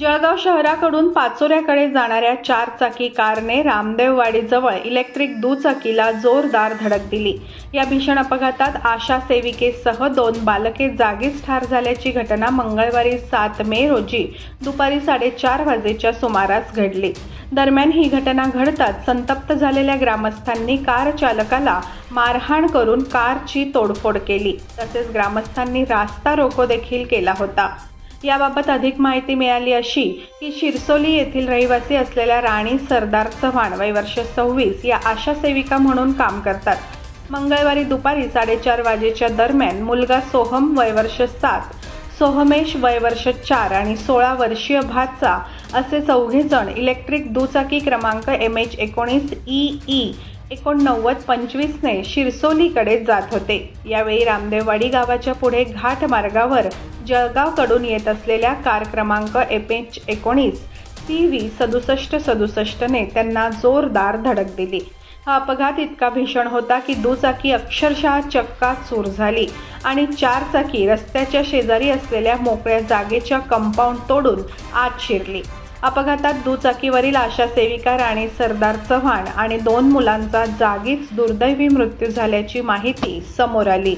जळगाव शहराकडून पाचोऱ्याकडे जाणाऱ्या चारचाकी कारने रामदेववाडीजवळ इलेक्ट्रिक दुचाकीला जोरदार धडक दिली. या भीषण अपघातात आशा सेविकेसह दोन बालके जागीच ठार झाल्याची घटना मंगळवारी सात मे रोजी दुपारी साडेचार वाजेच्या सुमारास घडली. दरम्यान ही घटना घडताच संतप्त झालेल्या ग्रामस्थांनी कार चालकाला मारहाण करून कारची तोडफोड केली. तसेच ग्रामस्थांनी रास्ता रोको देखील केला होता. याबाबत अधिक माहिती मिळाली अशी की शिरसोली येथील रहिवासी असलेल्या राणी सरदार चव्हाण वय वर्ष सव्वीस या आशा सेविका म्हणून काम करतात. मंगळवारी दुपारी साडेचार वाजेच्या दरम्यान मुलगा सोहम वय वर्ष सात सोहमेश वय वर्ष चार आणि सोळा वर्षीय भाचा असे चौघे जण इलेक्ट्रिक दुचाकी क्रमांक एम एच एकोणीस ई ई एकोणनव्वद पंचवीसने शिरसोलीकडे जात होते. यावेळी रामदेववाडी गावाच्या पुढे घाट मार्गावर जळगावकडून येत असलेल्या कार क्रमांक एप एच एकोणीस सी व्ही सदुसष्ट सदुसष्टने त्यांना जोरदार धडक दिली. हा अपघात इतका भीषण होता की दुचाकी अक्षरशः चक्का चूर झाली आणि चार चाकी रस्त्याच्या शेजारी असलेल्या मोकळ्या जागेच्या कंपाऊंड तोडून आत शिरली. अपघातात दुचाकीवरील आशा सेविका राणी सरदार चव्हाण आणि दोन मुलांचा जागीच दुर्दैवी मृत्यू झाल्याची माहिती समोर आली.